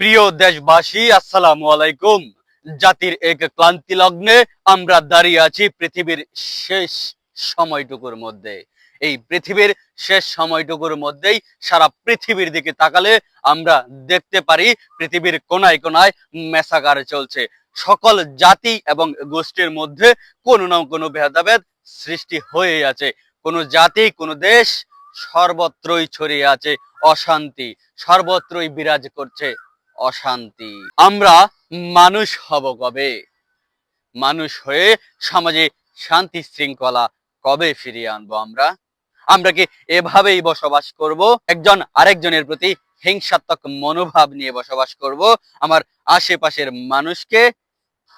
প্রিয় দেশবাসী, আসসালামু আলাইকুম। জাতির এক ক্লান্তি লগ্নে আমরা দাঁড়িয়ে আছি পৃথিবীর শেষ সময়টুকুর মধ্যে। এই পৃথিবীর শেষ সময়টুকুর মধ্যেই সারা পৃথিবীর দিকে তাকালে আমরা দেখতে পারি পৃথিবীর কোনায় কোনায় মেসাকার চলছে। সকল জাতি এবং গোষ্ঠীর মধ্যে কোনো না কোনো ভেদাভেদ সৃষ্টি হয়ে আছে। কোনো জাতি, কোনো দেশ সর্বত্রই ছড়িয়ে আছে অশান্তি, সর্বত্রই বিরাজ করছে। অশান্তি। আমরা মানুষ হব কবে? মানুষ হয়ে সমাজে শান্তি শৃঙ্খলা কবে ফিরিয়ে আনব আমরা? আমরা কি এভাবেই বসবাস করব? একজন আরেকজনের প্রতি হিংসাত্মক মনোভাব নিয়ে বসবাস করব? আমার আশেপাশের মানুষকে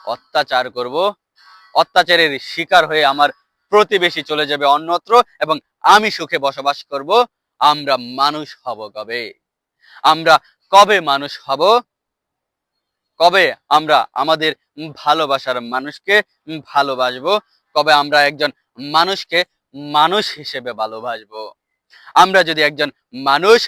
অত্যাচার করব? অত্যাচারের শিকার হয়ে আমার প্রতিবেশী চলে যাবে অন্যত্র এবং আমি সুখে বসবাস করব? আমরা মানুষ হব কবে? আমরা কবে মানুষ হব? কবে আমরা আমাদের ভালোবাসার মানুষকে ভালোবাসবো? কবে আমরা একজন মানুষকে মানুষ হিসেবে ভালোবাসবো? আমরা যদি একজন মানুষ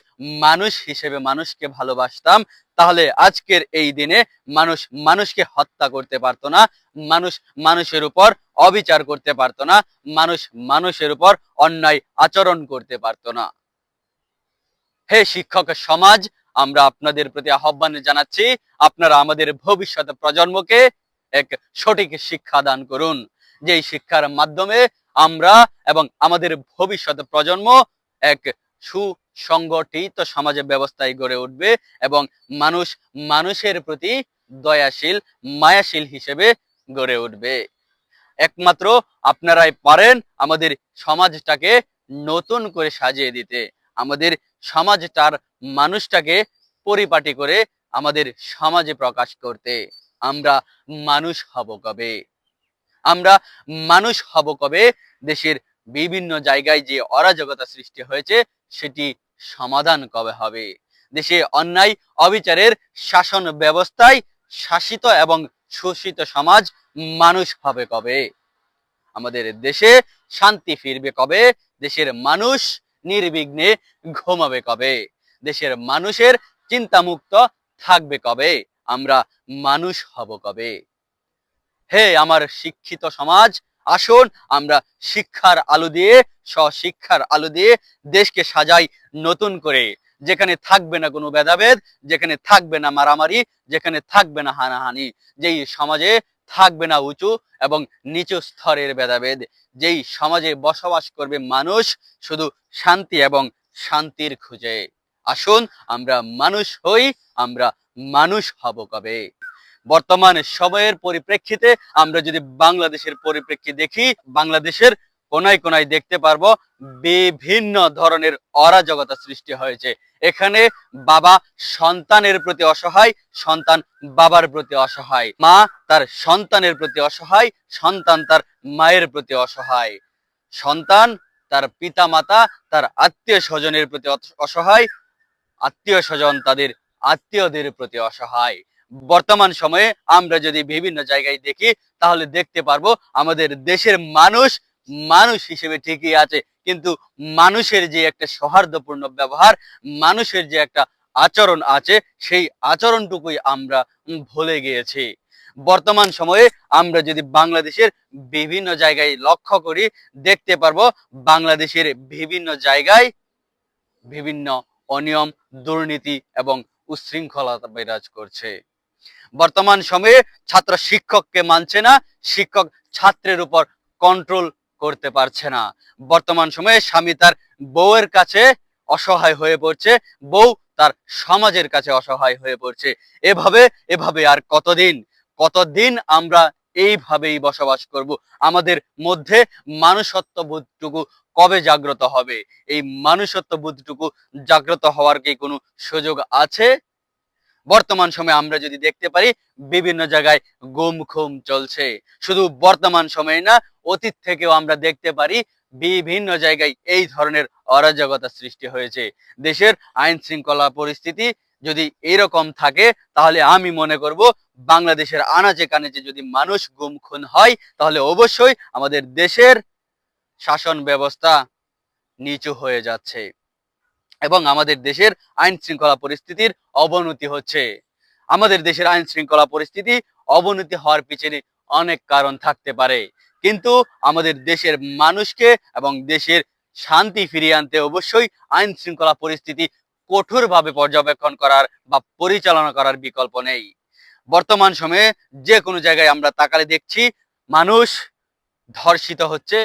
মানুষ হিসেবে মানুষকে ভালোবাসতাম, তাহলে আজকের এই দিনে মানুষ মানুষকে হত্যা করতে পারতো না, মানুষ মানুষের উপর অবিচার করতে পারতো না, মানুষ মানুষের উপর অন্যায় আচরণ করতে পারতো না। হে শিক্ষক সমাজ আমরা আপনাদের প্রতি আহ্বান জানাচ্ছি, আপনারা আমাদের ভবিষ্যৎ প্রজন্মকে এক সঠিক শিক্ষা দান করুন। যেই শিক্ষার মাধ্যমে আমরা এবং আমাদের ভবিষ্যৎ প্রজন্ম এক সুসংগঠিত সমাজে ব্যবস্থায় গড়ে উঠবে এবং মানুষ মানুষের প্রতি দয়াশীল, মায়াশীল হিসেবে গড়ে উঠবে। একমাত্র আপনারাই পারেন আমাদের সমাজটাকে নতুন করে সাজিয়ে দিতে। আমাদের সমাজটার মানুষটাকে পরিপাটি করে আমাদের সমাজে প্রকাশ করতে। আমরা মানুষ হব কবে? আমরা মানুষ হব কবে? দেশের বিভিন্ন জায়গায় যে অরাজকতা সৃষ্টি হয়েছে, সেটি সমাধান কবে হবে? দেশে অন্যায়, অবিচারের শাসন ব্যবস্থায় শাসিত এবং শোষিত সমাজ মানুষ হবে কবে? আমাদের দেশে শান্তি ফিরবে কবে? দেশের মানুষ নির্বিঘ্নে ঘুমাবে কবে? দেশের মানুষের চিন্তামুক্ত থাকবে কবে? আমরা মানুষ হব কবে? হে আমার শিক্ষিত সমাজ, আসুন আমরা শিক্ষার আলো দিয়ে, স্বশিক্ষার আলো দিয়ে দেশকে সাজাই নতুন করে। যেখানে থাকবে না কোনো ভেদাভেদ, যেখানে থাকবে না মারামারি, যেখানে থাকবে না হানাহানি। যেই সমাজে থাকবে না উঁচু এবং নিচু স্তরের ভেদাভেদ। যেই সমাজে বসবাস করবে মানুষ শুধু শান্তি এবং শান্তির খুঁজে। আসুন আমরা মানুষ হই, আমরা মানুষ হব কবে? বর্তমান সময়ের পরিপ্রেক্ষিতে আমরা যদি বাংলাদেশের পরিপ্রেক্ষিতে দেখি, বাংলাদেশের কোনায় কোনায় দেখতে পারব বিভিন্ন ধরনের অরাজকতা সৃষ্টি হয়েছে। এখানে বাবা সন্তানের প্রতি অসহায়, সন্তান বাবার প্রতি অসহায়। মা তার সন্তানের প্রতি অসহায়, সন্তান তার মায়ের প্রতি অসহায়। সন্তান তার পিতা মাতা তার আত্মীয় স্বজনের প্রতি অসহায় আত্মীয় স্বজন তাদের আত্মীয়দের প্রতি অসহায়। বর্তমান সময়ে আমরা যদি বিভিন্ন জায়গায় দেখি, তাহলে দেখতে পারব আমাদের দেশের মানুষ মানুষ হিসেবে ঠিকই আছে, কিন্তু মানুষের যে একটা সৌহার্দ্যপূর্ণ ব্যবহার, মানুষের যে একটা আচরণ আছে, সেই আচরণটুকুই আমরা ভুলে গিয়েছি। বর্তমান সময়ে আমরা যদি বাংলাদেশের বিভিন্ন জায়গায় লক্ষ্য করি, দেখতে পারব বাংলাদেশের বিভিন্ন জায়গায় বিভিন্ন অনিয়ম, দুর্নীতি এবং উশৃঙ্খলতা বিরাজ করছে। বর্তমান সময়ে ছাত্র শিক্ষককে মানছে না, শিক্ষক ছাত্রের উপর কন্ট্রোল করতে পারছে না। বর্তমান সময়ে স্বামী তার বউয়ের কাছে অসহায় হয়ে পড়ছে, বউ তার সমাজের কাছে অসহায় হয়ে পড়ছে। এভাবে এভাবে আর কতদিন? কতদিন আমরা এইভাবেই বসবাস করব? আমাদের মধ্যে মানুষত্ব বোধটুকু কবে জাগ্রত হবে? এই মানুষত্ব বোধটুকু জাগ্রত হওয়ার কি কোনো সুযোগ আছে? বর্তমান সময়ে আমরা যদি দেখতে পারি, বিভিন্ন জায়গায় গুম খুম চলছে। শুধু বর্তমান সময়ে না, অতীত থেকেও আমরা দেখতে পারি, বিভিন্ন জায়গায় এই ধরনের অরাজকতা সৃষ্টি হয়েছে। দেশের আইন শৃঙ্খলা পরিস্থিতি যদি এরকম থাকে, তাহলে আমি মনে করব, বাংলাদেশের আনাচে কানাচে যদি মানুষ গুম খুন হয়, তাহলে অবশ্যই আমাদের দেশের শাসন ব্যবস্থা নিচু হয়ে যাচ্ছে। এবং আমাদের দেশের আইন শৃঙ্খলা পরিস্থিতির অবনতি হচ্ছে। আমাদের দেশের আইন শৃঙ্খলা পরিস্থিতি অবনতি হওয়ার পিছনে অনেক কারণ থাকতে পারে। কিন্তু আমাদের দেশের মানুষকে এবং দেশের শান্তি ফিরিয়ে আনতে অবশ্যই আইন শৃঙ্খলা পরিস্থিতি কঠোরভাবে পর্যবেক্ষণ করার বা পরিচালনা করার বিকল্প নেই। বর্তমান সময়ে যে কোনো জায়গায় আমরা তাকালে দেখছি, মানুষ ধর্ষিত হচ্ছে,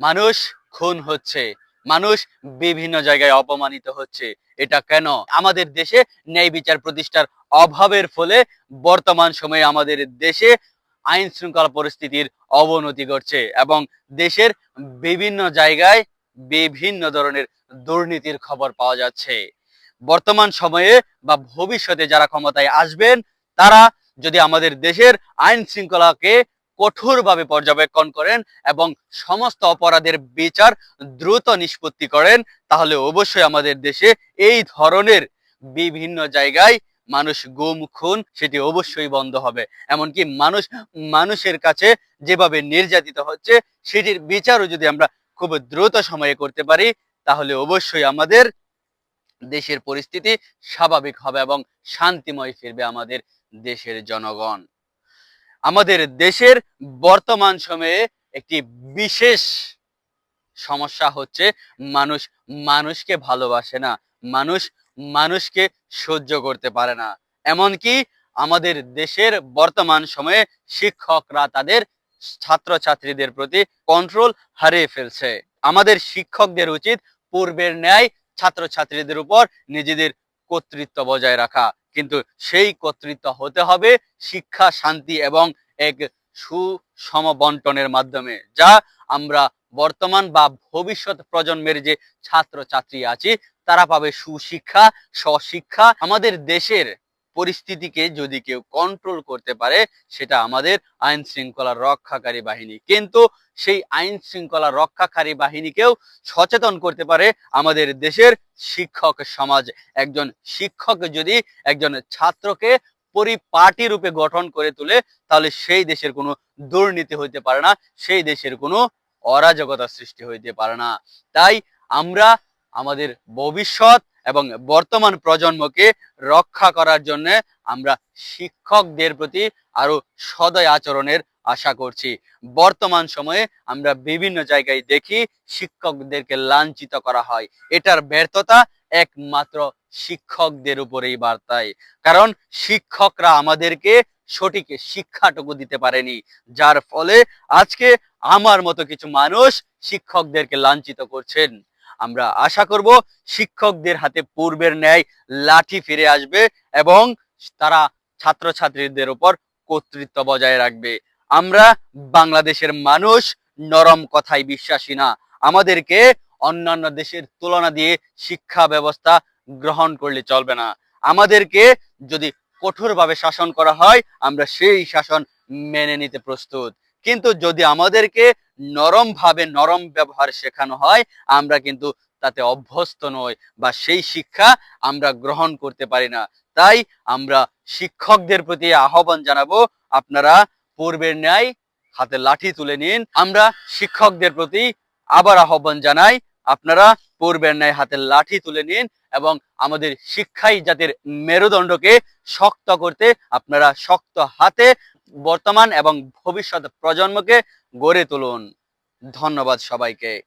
মানুষ খুন হচ্ছে। মানুষ বিভিন্ন জায়গায় অপমানিত হচ্ছে। এটা কেন? আমাদের দেশে ন্যায় বিচার প্রতিষ্ঠার অভাবের ফলে বর্তমান সময়ে আমাদের দেশে আইন শৃঙ্খলা পরিস্থিতির অবনতি ঘটছে এবং দেশের বিভিন্ন জায়গায় বিভিন্ন ধরনের দুর্নীতির খবর পাওয়া যাচ্ছে। বর্তমান সময়ে বা ভবিষ্যতে যারা ক্ষমতায় আসবেন, তারা যদি আমাদের দেশের আইন শৃঙ্খলাকে কঠোরভাবে পর্যবেক্ষণ করেন এবং সমস্ত অপরাধের বিচার দ্রুত নিষ্পত্তি করেন, তাহলে অবশ্যই আমাদের দেশে এই ধরনের বিভিন্ন জায়গায় মানুষ গুম, খুন, সেটি অবশ্যই বন্ধ হবে। এমনকি মানুষ, মানুষের কাছে যেভাবে নির্যাতিত হচ্ছে, সেটির বিচারও যদি আমরা খুব দ্রুত সময়ে করতে পারি, তাহলে অবশ্যই আমাদের দেশের পরিস্থিতি স্বাভাবিক হবে এবং শান্তিময় ফিরবে আমাদের দেশের জনগণ। আমাদের দেশের বর্তমান সময়ে একটি বিশেষ সমস্যা হচ্ছে মানুষ মানুষকে ভালোবাসে না, মানুষ মানুষকে সহ্য করতে পারে না। এমনকি আমাদের দেশের বর্তমান সময়ে শিক্ষকরা তাদের ছাত্রছাত্রীদের প্রতি কন্ট্রোল হারিয়ে ফেলছে। আমাদের শিক্ষকদের উচিত পূর্বের ন্যায় ছাত্রছাত্রীদের উপর নিজেদের কর্তৃত্ব বজায় রাখা। কিন্তু সেই কর্তৃত্ব হতে হবে শিক্ষা, শান্তি এবং এক সুষম বন্টনের মাধ্যমে, যা আমরা বর্তমান বা ভবিষ্যৎ প্রজন্মের যে ছাত্র ছাত্রী আছি, তারা পাবে সুশিক্ষা, স্বশিক্ষা। আমাদের দেশের পরিস্থিতিকে যদি কেউ কন্ট্রোল করতে পারে, সেটা আমাদের আইন শৃঙ্খলা রক্ষাকারী বাহিনী। কিন্তু সেই আইন শৃঙ্খলা রক্ষাকারী বাহিনীকেও সচেতন করতে পারে আমাদের দেশের শিক্ষক সমাজ। একজন শিক্ষক যদি একজন ছাত্রকে পরিপাটি রূপে গঠন করে তোলে, তাহলে সেই দেশের কোনো দুর্নীতি হইতে পারে না, সেই দেশের কোনো অরাজকতা সৃষ্টি হইতে পারে না। তাই আমরা আমাদের ভবিষ্যৎ এবং বর্তমান প্রজন্মকে রক্ষা করার জন্য আমরা শিক্ষকদের প্রতি আরও সদয় আচরণের আশা করছি। বর্তমান সময়ে আমরা বিভিন্ন জায়গায় দেখি শিক্ষকদেরকে লাঞ্ছিত করা হয়। এটার ব্যর্থতা একমাত্র শিক্ষকদের উপরেই বার্তায়। কারণ শিক্ষকরা আমাদেরকে সঠিক শিক্ষাটুকু দিতে পারেনি। যার ফলে আজকে আমার মতো কিছু মানুষ শিক্ষকদেরকে লাঞ্ছিত করছেন। আমরা আশা করব শিক্ষকদের হাতে পূর্বের ন্যায় লাঠি ফিরে আসবে এবং তারা ছাত্রছাত্রীদের উপর কর্তৃত্ব বজায় রাখবে। আমরা বাংলাদেশের মানুষ নরম কথায় বিশ্বাসী না। আমাদেরকে অন্যান্য দেশের তুলনা দিয়ে শিক্ষা ব্যবস্থা গ্রহণ করলে চলবে না। আমাদেরকে যদি কঠোরভাবে শাসন করা হয়, আমরা সেই শাসন মেনে নিতে প্রস্তুত। কিন্তু যদি আমাদেরকে নরম ভাবে নরম ব্যবহার শেখানো হয়, আমরা কিন্তু তাতে অভ্যস্ত নই বা সেই শিক্ষা আমরা গ্রহণ করতে পারি না। তাই আমরা শিক্ষকদের প্রতি আহ্বান জানাব, আপনারা পূর্বের ন্যায় হাতে লাঠি তুলে নিন। আমরা শিক্ষকদের প্রতি আবার আহ্বান জানাই, আপনারা পূর্বের ন্যায় হাতে লাঠি তুলে নিন এবং আমাদের শিক্ষাই জাতির মেরুদণ্ডকে শক্ত করতে, আপনারা শক্ত হাতে বর্তমান এবং ভবিষ্যৎ প্রজন্মকে গড়ে তুলুন। ধন্যবাদ সবাইকে।